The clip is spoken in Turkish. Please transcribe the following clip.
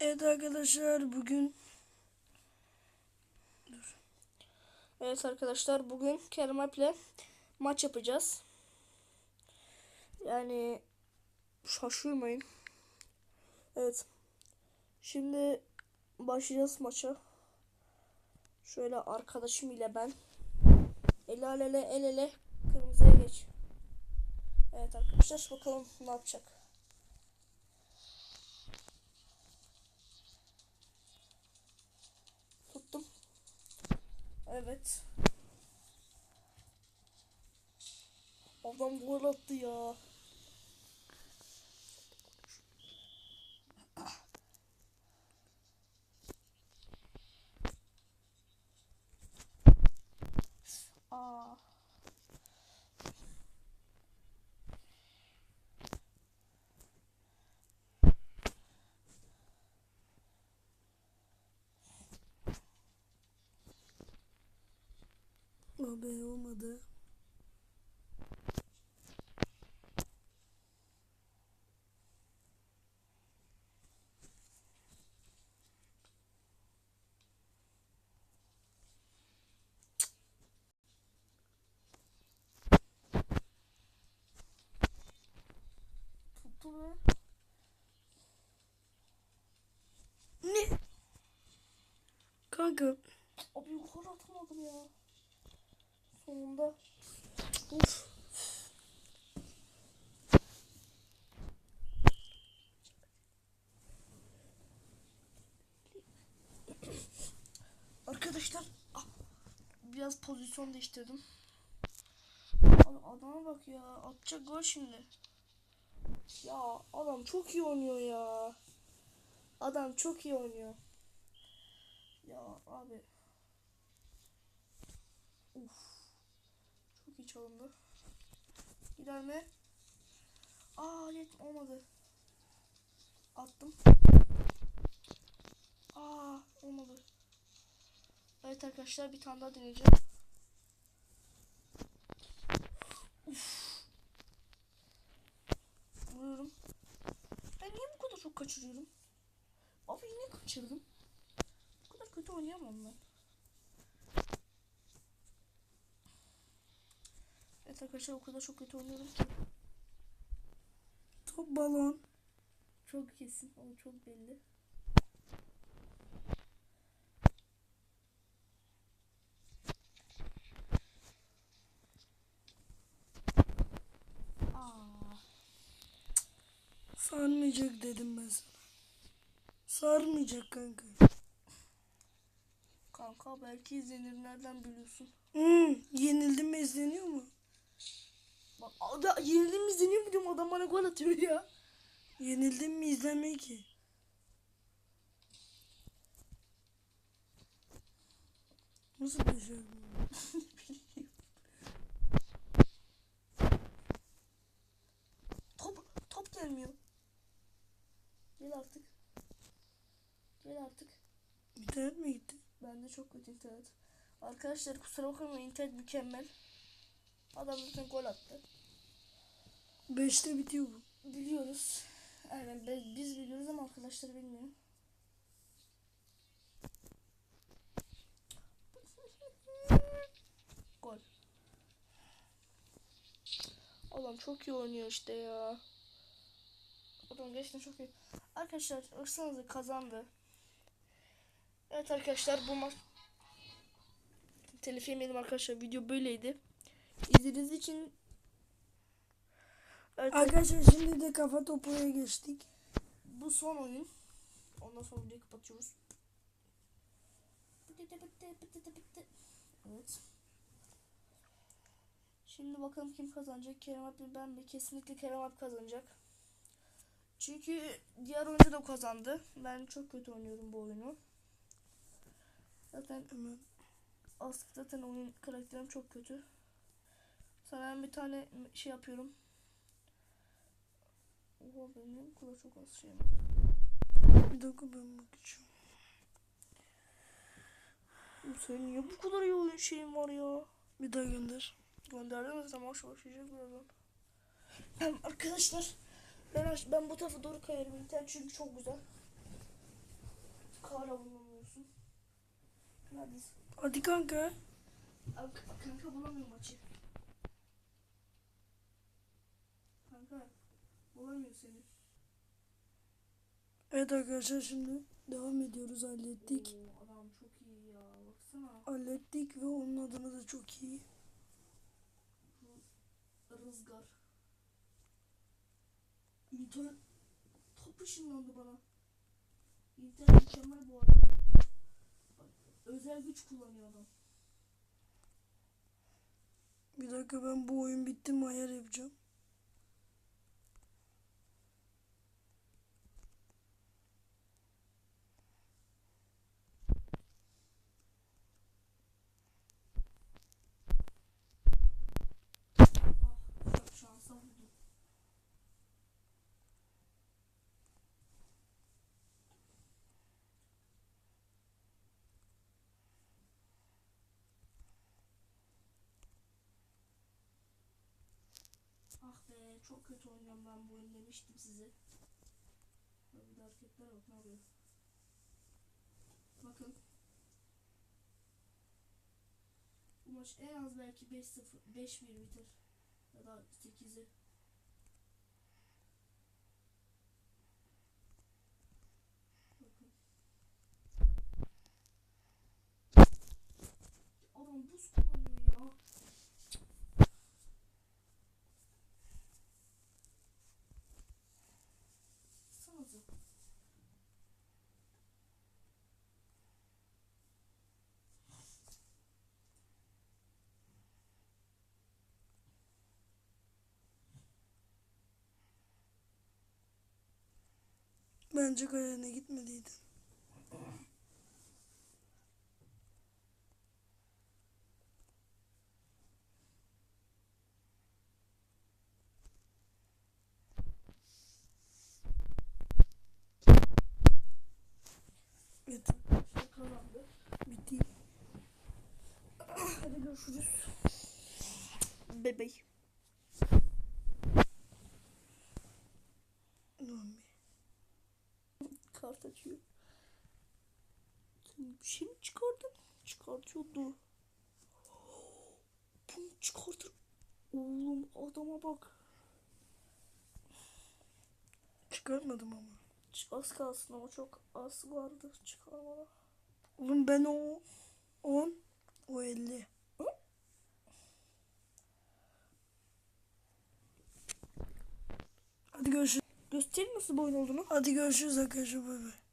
Evet arkadaşlar bugün Dur. Evet arkadaşlar bugün Kerem Alp'le maç yapacağız. Yani şaşırmayın. Evet. Şimdi başlayacağız maça. Şöyle arkadaşım ile ben. El ele el ele kırmızıya geç. Evet arkadaşlar bakalım ne yapacak. Evet. Adam gol attı ya. Aa. Abi olmadı. Tuttu. Ne? Kanka Abi gol atamadım ya. Sonunda. Uf. Arkadaşlar ah, biraz pozisyon değiştirdim. Adama bak ya atacak gol şimdi. Ya adam çok iyi oynuyor ya. Adam çok iyi oynuyor. Ya abi. Uf. Çalındı. Gider mi? Aa yet olmadı. Attım. Aa olmadı. Evet arkadaşlar bir tane daha deneyeceğim. Uf. Vuruyorum. Ben niye bu kadar çok kaçırıyorum? Abi yine kaçırdım. Bu kadar kötü oynayamam ben. Evet arkadaşlar o kadar çok kötü oynuyorum ki. top balon. Çok kesin o çok belli. Sarmayacak dedim ben sana. Sarmayacak kanka. kanka belki izlenir nereden biliyorsun? Hmm, yenildim mi izleniyor mu? Bak ada, yenildim mi izleniyor mu diyorum adam bana gol atıyor ya. Yenildim mi izlenmiyor ki. Nasıl başardın? Top, top gelmiyor. Gel artık. Gel artık. İnternet mi gitti? Bende çok kötü internet. Arkadaşlar kusura bakmayın internet mükemmel. Adam zaten gol attı. Beşte bitiyor bu. Biliyoruz. Aynen be- biz biliyoruz ama arkadaşlar bilmiyor. Gol. Adam çok iyi oynuyor işte ya. Adam gerçekten çok iyi. Arkadaşlar ırsanızı kazandı. Evet arkadaşlar bu maç telif yemeyelim arkadaşlar video böyleydi. İzlediğiniz için evet, Arkadaşlar şimdi de kafa topuya geçtik. bu son oyun. Ondan sonra videoyu kapatıyoruz. Evet. Şimdi bakalım kim kazanacak? Kerem Alp ben mi? Kesinlikle Kerem Alp kazanacak. Çünkü diğer oyuncu da kazandı. Ben çok kötü oynuyorum bu oyunu. Zaten aslında zaten oyun karakterim çok kötü. Sana ben bir tane şey yapıyorum. Oha benim kadar çok az şeyim var? Bir dakika ben bakacağım. Senin niye bu kadar iyi oyun şeyin var ya? Bir daha gönder. Gönderdim mi zaman başlayacak birazdan. Hem arkadaşlar ben ben bu tarafa doğru kayarım internet çünkü çok güzel. Kara bulamıyorsun. Neredesin? Hadi kanka. Kanka bulamıyorum maçı. Kanka bulamıyor seni. Evet arkadaşlar şimdi devam ediyoruz. Hallettik. Oo, adam çok iyi ya baksana. Hallettik ve onun adına da çok iyi. Rızgar. İnternet top ışınlandı bana. İnternet mükemmel bu arada. Özel güç kullanıyor adam. Bir dakika ben bu oyun bitti mi ayar yapacağım. Çok kötü oynuyorum ben bu oyunu demiştim size. Bak bir de hareketler bak ne yapıyor. Bakın. Bu maç en az belki 5-0 5-1 biter. Ya da 8'i. Bakın. Adam buz kullanıyor ya. Sanıza. Bence kalene gitmeliydi. Evet. Kazandı. Bitti. Hadi görüşürüz. Bebey. Sen bir şey mi çıkardın? Çıkartıyordu. Bunu çıkartır. Oğlum adama bak. Çıkartmadım ama. Az kalsın ama çok az vardı çıkarmada. Oğlum ben o 10 o 50. Hadi görüşürüz. Göstereyim nasıl bu oyun olduğunu. Hadi görüşürüz arkadaşlar bay bay.